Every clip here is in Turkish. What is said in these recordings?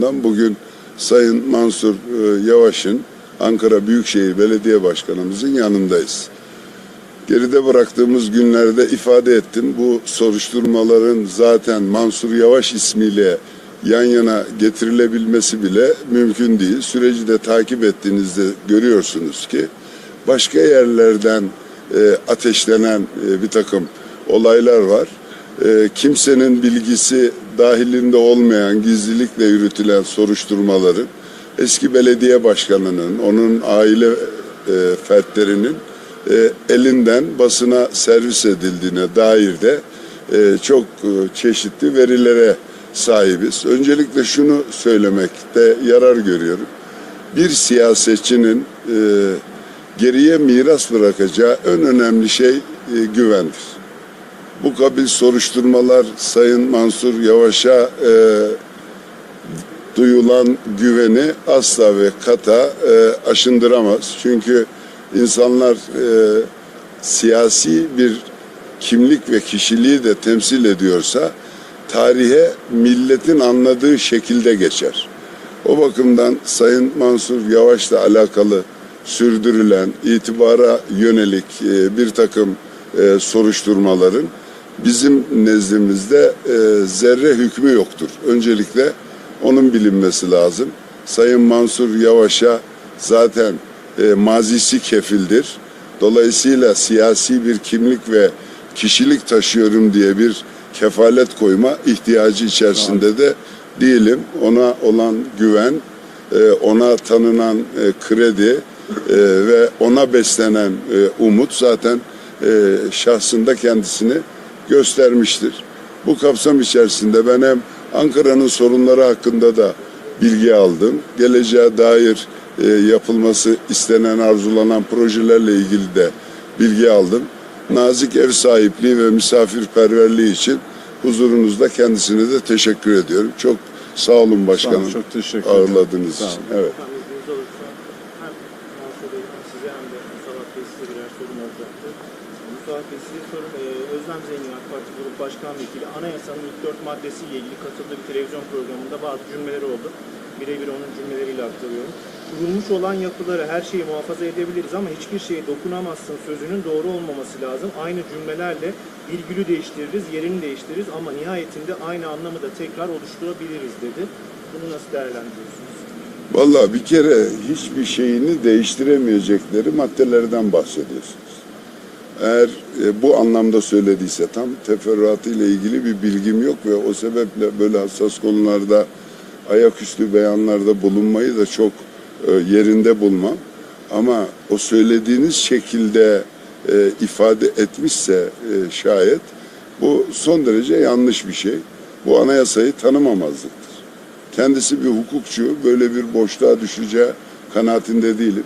Bugün Sayın Mansur e, Yavaş'ın Ankara Büyükşehir Belediye Başkanımızın yanındayız. Geride bıraktığımız günlerde ifade ettim. Bu soruşturmaların zaten Mansur Yavaş ismiyle yan yana getirilebilmesi bile mümkün değil. Süreci de takip ettiğinizde görüyorsunuz ki başka yerlerden e, ateşlenen e, bir takım olaylar var. Kimsenin bilgisi dahilinde olmayan gizlilikle yürütülen soruşturmaların eski belediye başkanının, onun aile e, fertlerinin e, elinden basına servis edildiğine dair de e, çok e, çeşitli verilere sahibiz. Öncelikle şunu söylemekte yarar görüyorum. Bir siyasetçinin e, geriye miras bırakacağı en önemli şey e, güvendir. Bu kabil soruşturmalar Sayın Mansur Yavaş'a e, duyulan güveni asla ve kata e, aşındıramaz. Çünkü insanlar e, siyasi bir kimlik ve kişiliği de temsil ediyorsa tarihe milletin anladığı şekilde geçer. O bakımdan Sayın Mansur Yavaş'la alakalı sürdürülen itibara yönelik e, bir takım e, soruşturmaların bizim nezdimizde e, zerre hükmü yoktur. Öncelikle onun bilinmesi lazım. Sayın Mansur Yavaş'a zaten e, mazisi kefildir. Dolayısıyla siyasi bir kimlik ve kişilik taşıyorum diye bir kefalet koyma ihtiyacı içerisinde de değilim. Ona olan güven, e, ona tanınan e, kredi e, ve ona beslenen umut zaten şahsında kendisini göstermiştir. Bu kapsam içerisinde ben hem Ankara'nın sorunları hakkında da bilgi aldım. Geleceğe dair e, yapılması istenen, arzulanan projelerle ilgili de bilgi aldım. Nazik ev sahipliği ve misafirperverliği için huzurunuzda kendisine de teşekkür ediyorum. Çok sağ olun başkanım. Çok teşekkür ederim. Olun. için. Evet. Efendim izniniz olursa hem Mansur Bey hem size hem size birer sorum olacaktı. Size sorum e, Özlem Zengin AK Parti Grup Başkan Vekili anayasanın ilk dört maddesiyle ilgili katıldığı bir televizyon programında bazı cümleleri oldu. Birebir onun cümleleriyle aktarıyorum. Kurulmuş olan yapıları her şeyi muhafaza edebiliriz ama hiçbir şeye dokunamazsın sözünün doğru olmaması lazım. Aynı cümlelerle virgülü değiştiririz, yerini değiştiririz ama nihayetinde aynı anlamı da tekrar oluşturabiliriz dedi. Bunu nasıl değerlendiriyorsunuz? Vallahi bir kere hiçbir şeyini değiştiremeyecekleri maddelerden bahsediyorsunuz. Eğer e, bu anlamda söylediyse tam teferruatı ile ilgili bir bilgim yok ve o sebeple böyle hassas konularda ayaküstü beyanlarda bulunmayı da çok e, yerinde bulmam. Ama o söylediğiniz şekilde e, ifade etmişse e, şayet bu son derece yanlış bir şey. Bu anayasayı tanımamazlıktır. Kendisi bir hukukçu, böyle bir boşluğa düşeceği kanaatinde değilim.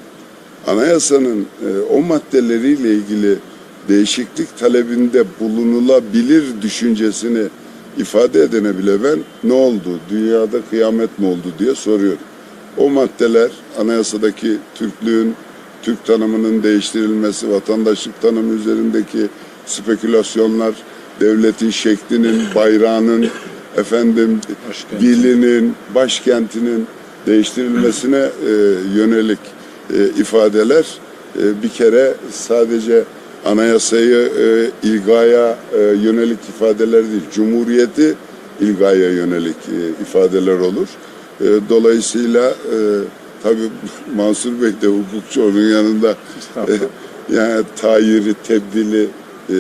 Anayasanın e, o maddeleriyle ilgili değişiklik talebinde bulunulabilir düşüncesini ifade edene bile ben ne oldu, dünyada kıyamet mi oldu diye soruyorum. O maddeler anayasadaki Türklüğün, Türk tanımının değiştirilmesi, vatandaşlık tanımı üzerindeki spekülasyonlar, devletin şeklinin, bayrağının, efendim Başkent. dilinin, başkentinin değiştirilmesine e, yönelik e, ifadeler e, bir kere sadece anayasayı e, ilgaya e, yönelik ifadeler değil, cumhuriyeti ilgaya yönelik e, ifadeler olur. E, dolayısıyla e, tabii Mansur Bey de hukukçu onun yanında e, yani tayiri, tebdili e,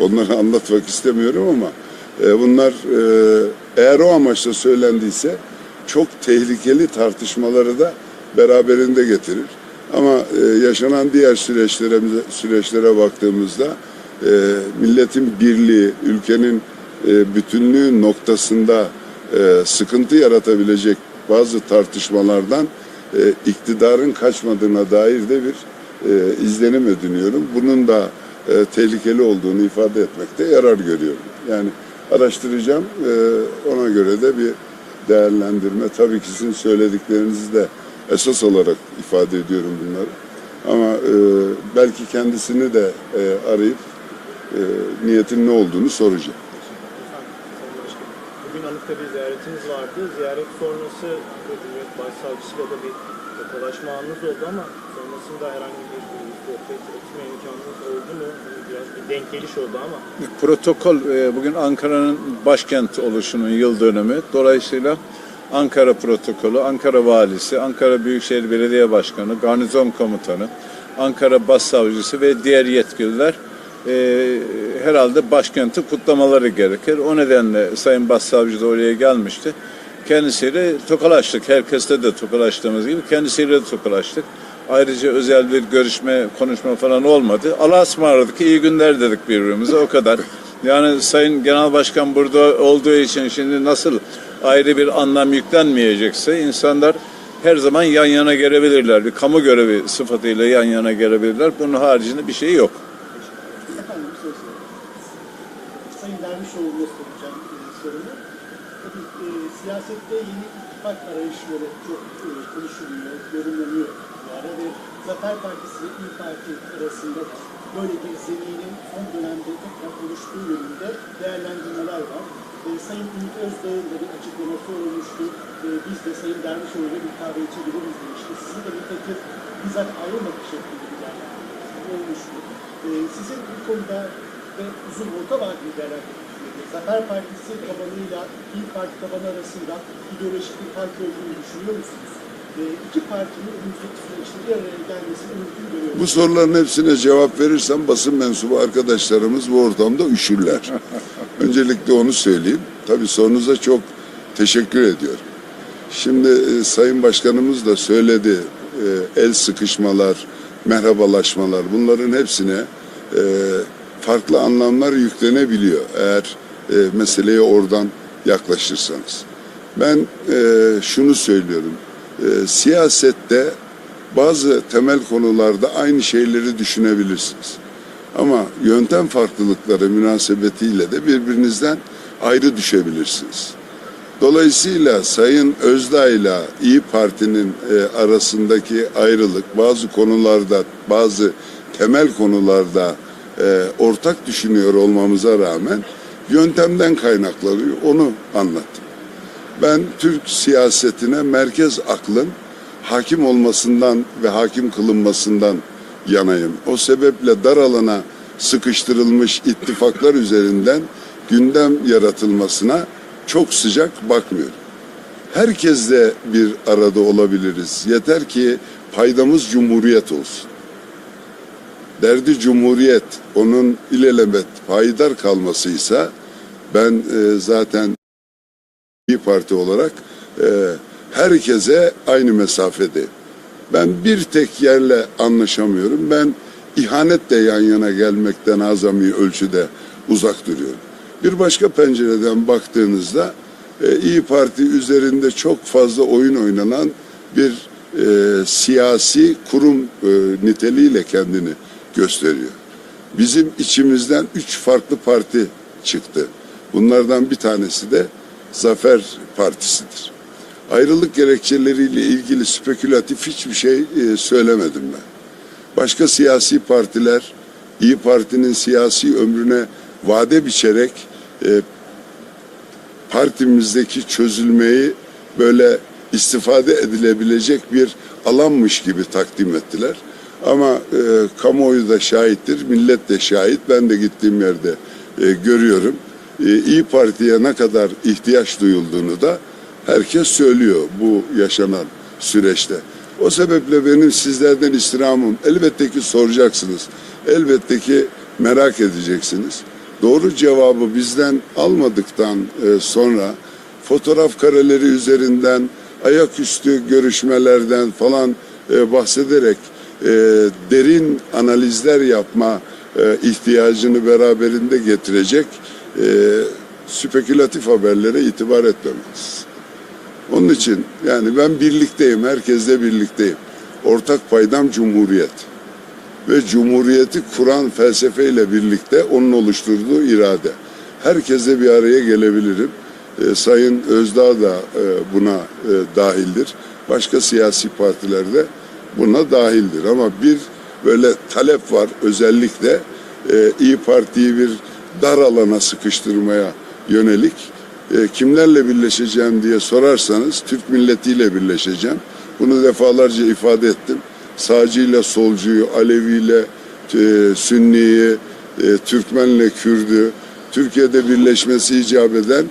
onları anlatmak istemiyorum ama e, bunlar e, eğer o amaçla söylendiyse çok tehlikeli tartışmaları da beraberinde getirir. Ama e, yaşanan diğer süreçlere, süreçlere baktığımızda e, milletin birliği, ülkenin bütünlüğü noktasında sıkıntı yaratabilecek bazı tartışmalardan iktidarın kaçmadığına dair de bir izlenim ediniyorum. Bunun da tehlikeli olduğunu ifade etmekte yarar görüyorum. Yani araştıracağım, e, ona göre de bir değerlendirme. Tabii ki sizin söylediklerinizi de esas olarak ifade ediyorum bunları. Ama e, belki kendisini de e, arayıp e, niyetin ne olduğunu soracağım. Bugün Bakanlıkta bir ziyaretiniz vardı. Ziyaret sonrası Cumhuriyet Başsavcısıyla da bir tokalaşma anınız oldu ama sonrasında herhangi bir sohbet etme imkanınız oldu mu? Hani Biraz bir denk geliş oldu ama. Protokol e, bugün Ankara'nın başkent oluşunun yıl dönümü. Dolayısıyla Ankara protokolü, Ankara valisi, Ankara Büyükşehir Belediye Başkanı, garnizon komutanı, Ankara Başsavcısı ve diğer yetkililer e, herhalde başkenti kutlamaları gerekir. O nedenle Sayın Başsavcı da oraya gelmişti. Kendisiyle tokalaştık. Herkeste de tokalaştığımız gibi kendisiyle de tokalaştık. Ayrıca özel bir görüşme, konuşma falan olmadı. Allah'a ısmarladık, iyi günler dedik birbirimize o kadar. Yani Sayın Genel Başkan burada olduğu için şimdi nasıl ayrı bir anlam yüklenmeyecekse insanlar her zaman yan yana gelebilirler. Bir kamu görevi sıfatıyla yan yana gelebilirler. Bunun haricinde bir şey yok. Efendim bir soru sorayım. Sayın Dervişoğlu'na soracağım e, sorumu. Tabii e, siyasette yeni ittifak arayışları çok e, konuşuluyor, yorumlanıyor bu ara ve Zafer Partisi ile İYİ Parti arasında böyle bir zeminin son dönemde tekrar oluştuğu yönünde değerlendirmeler var. E, Sayın Ümit Özdağ'ın da bir açıklaması olmuştu. E, biz de Sayın Dervişoğlu'na bir kahve içebiliriz demişti. Sizin de bir takım bizzat ayrılmadık şeklinde bir değerlendirme olmuştu. Ee, sizin bu konuda ve uzun orta vadeli değerlendirmeleri, Zafer Partisi tabanıyla İYİ Parti tabanı arasında ideolojik bir fark olduğunu düşünüyor musunuz? İki partinin önümüzdeki süreçte bir araya gelmesini mümkün görüyor Bu soruların hepsine cevap verirsem basın mensubu arkadaşlarımız bu ortamda üşürler. Öncelikle onu söyleyeyim. Tabii sorunuza çok teşekkür ediyorum. Şimdi e, Sayın Başkanımız da söyledi. e, el sıkışmalar, merhabalaşmalar bunların hepsine e, farklı anlamlar yüklenebiliyor. Eğer e, meseleye oradan yaklaşırsanız. Ben e, şunu söylüyorum. E, siyasette bazı temel konularda aynı şeyleri düşünebilirsiniz. Ama yöntem farklılıkları münasebetiyle de birbirinizden ayrı düşebilirsiniz. Dolayısıyla Sayın Özdağ ile İyi Parti'nin e, arasındaki ayrılık bazı konularda, bazı temel konularda e, ortak düşünüyor olmamıza rağmen yöntemden kaynaklanıyor. Onu anlattım. Ben Türk siyasetine merkez aklın hakim olmasından ve hakim kılınmasından yanayım. O sebeple dar alana sıkıştırılmış ittifaklar üzerinden gündem yaratılmasına çok sıcak bakmıyorum. Herkesle bir arada olabiliriz. Yeter ki paydamız cumhuriyet olsun. Derdi cumhuriyet, onun ilelebet payidar kalmasıysa ben e, zaten İyi Parti olarak e, herkese aynı mesafede. Ben bir tek yerle anlaşamıyorum. Ben ihanetle yan yana gelmekten azami ölçüde uzak duruyorum. Bir başka pencereden baktığınızda e, İyi Parti üzerinde çok fazla oyun oynanan bir e, siyasi kurum e, niteliğiyle kendini gösteriyor. Bizim içimizden üç farklı parti çıktı. Bunlardan bir tanesi de Zafer Partisi'dir. Ayrılık gerekçeleriyle ilgili spekülatif hiçbir şey e, söylemedim ben. Başka siyasi partiler İyi Parti'nin siyasi ömrüne vade biçerek e, partimizdeki çözülmeyi böyle istifade edilebilecek bir alanmış gibi takdim ettiler. Ama e, kamuoyu da şahittir, millet de şahit. Ben de gittiğim yerde e, görüyorum. E, İyi Parti'ye ne kadar ihtiyaç duyulduğunu da herkes söylüyor bu yaşanan süreçte. O sebeple benim sizlerden istirhamım elbette ki soracaksınız. Elbette ki merak edeceksiniz. Doğru cevabı bizden almadıktan e, sonra fotoğraf kareleri üzerinden ayaküstü görüşmelerden falan e, bahsederek e, derin analizler yapma e, ihtiyacını beraberinde getirecek e, spekülatif haberlere itibar etmemeliyiz. Onun için yani ben birlikteyim, herkesle birlikteyim. Ortak paydam cumhuriyet. Ve cumhuriyeti kuran felsefeyle birlikte onun oluşturduğu irade. Herkesle bir araya gelebilirim. Ee, Sayın Özdağ da e, buna e, dahildir. Başka siyasi partiler de buna dahildir. Ama bir böyle talep var özellikle e, İyi Parti'yi bir dar alana sıkıştırmaya yönelik E, kimlerle birleşeceğim diye sorarsanız Türk milletiyle birleşeceğim. Bunu defalarca ifade ettim. Sağcıyla solcuyu, Aleviyle e, Sünniyi, e, Türkmenle Kürdü, Türkiye'de birleşmesi icap eden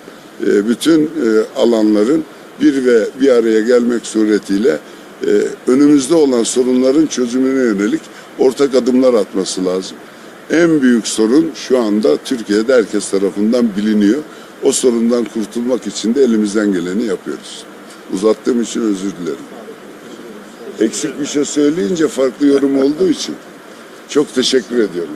e, bütün e, alanların bir ve bir araya gelmek suretiyle e, önümüzde olan sorunların çözümüne yönelik ortak adımlar atması lazım. En büyük sorun şu anda Türkiye'de herkes tarafından biliniyor. O sorundan kurtulmak için de elimizden geleni yapıyoruz. Uzattığım için özür dilerim. Eksik bir şey söyleyince farklı yorum olduğu için çok teşekkür ediyorum.